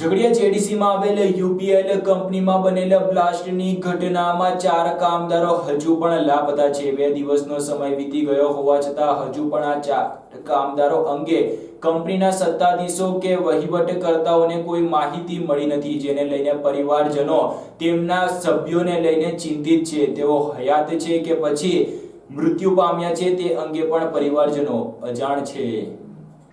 ઝઘડિયા જેડીસીમાં આવેલ યુપીએલ કંપનીમાં બનેલા બ્લાસ્ટની ઘટનામાં ચાર કામદારો હજુ પણ લાપતા છે. બે દિવસનો સમય વીતી ગયો હોવા છતાં હજુ પણ આ ચાર કામદારો અંગે કંપનીના સત્તાધીશો કે વહીવટકર્તાઓને કોઈ માહિતી મળી નથી, જેને લઈને પરિવારજનો તેમના સભ્યોને લઈને ચિંતિત છે. તેઓ હયાત છે કે પછી મૃત્યુ પામ્યા છે તે અંગે પણ પરિવારજનો અજાણ છે.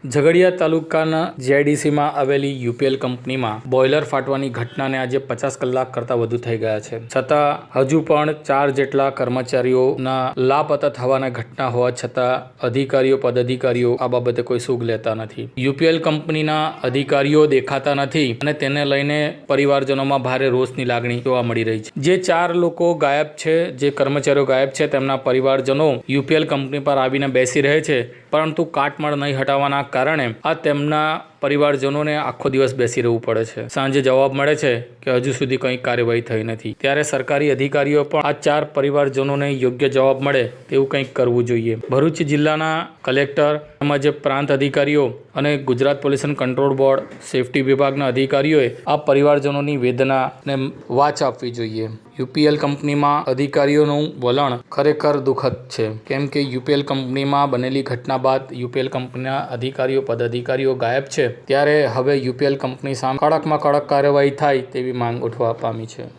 ઝઘડિયા તાલુકાના જીઆઈડીસીમાં આવેલી યુપીએલ કંપનીમાં બોઇલર ફાટવાની ઘટનાને આજે પચાસ કલાક કરતાં વધુ થઈ ગયા છે. છતાં હજુ પણ ચાર જેટલા કર્મચારીઓના લાપતા થવાના ઘટના હોવા છતાં અધિકારીઓ, પદાધિકારીઓ આ બાબતે કોઈ સુગ લેતા નથી. યુપીએલ કંપનીના અધિકારીઓ દેખાતા નથી અને તેને લઈને પરિવારજનોમાં ભારે રોષની લાગણી જોવા મળી રહી છે. જે ચાર લોકો ગાયબ છે, જે કર્મચારીઓ ગાયબ છે, તેમના પરિવારજનો યુપીએલ કંપની પર આવીને બેસી રહે છે, પરંતુ કાટમાળ નહીં હટાવવાના કારણે આ તેમના પરિવારજનોને આખો દિવસ બેસી રહેવું પડે છે. સાંજે જવાબ મળે છે કે હજુ સુધી કંઈ કાર્યવાહી થઈ નથી. ત્યારે સરકારી અધિકારીઓ પણ આ ચાર પરિવારજનોને યોગ્ય જવાબ મળે તેવું કંઈક કરવું જોઈએ. ભરૂચ જિલ્લાના કલેક્ટર તેમજ પ્રાંત અધિકારીઓ અને Gujarat pollution control board safety વિભાગના અધિકારીઓએ આ પરિવારજનોની વેદનાને વાચ આપવી જોઈએ. યુપીએલ કંપનીમાં અધિકારીઓનું વલણ ખરેખર દુઃખદ છે. કેમ કે યુપીએલ કંપનીમાં બનેલી ઘટના બાદ યુપીએલ કંપનીના અધિકારીઓ, પદાધિકારીઓ ગાયબ છે. ત્યારે હવે યુપીએલ કંપની સામે કડકમાં કડક કાર્યવાહી થાય તેવી માંગ ઉઠવા પામી છે.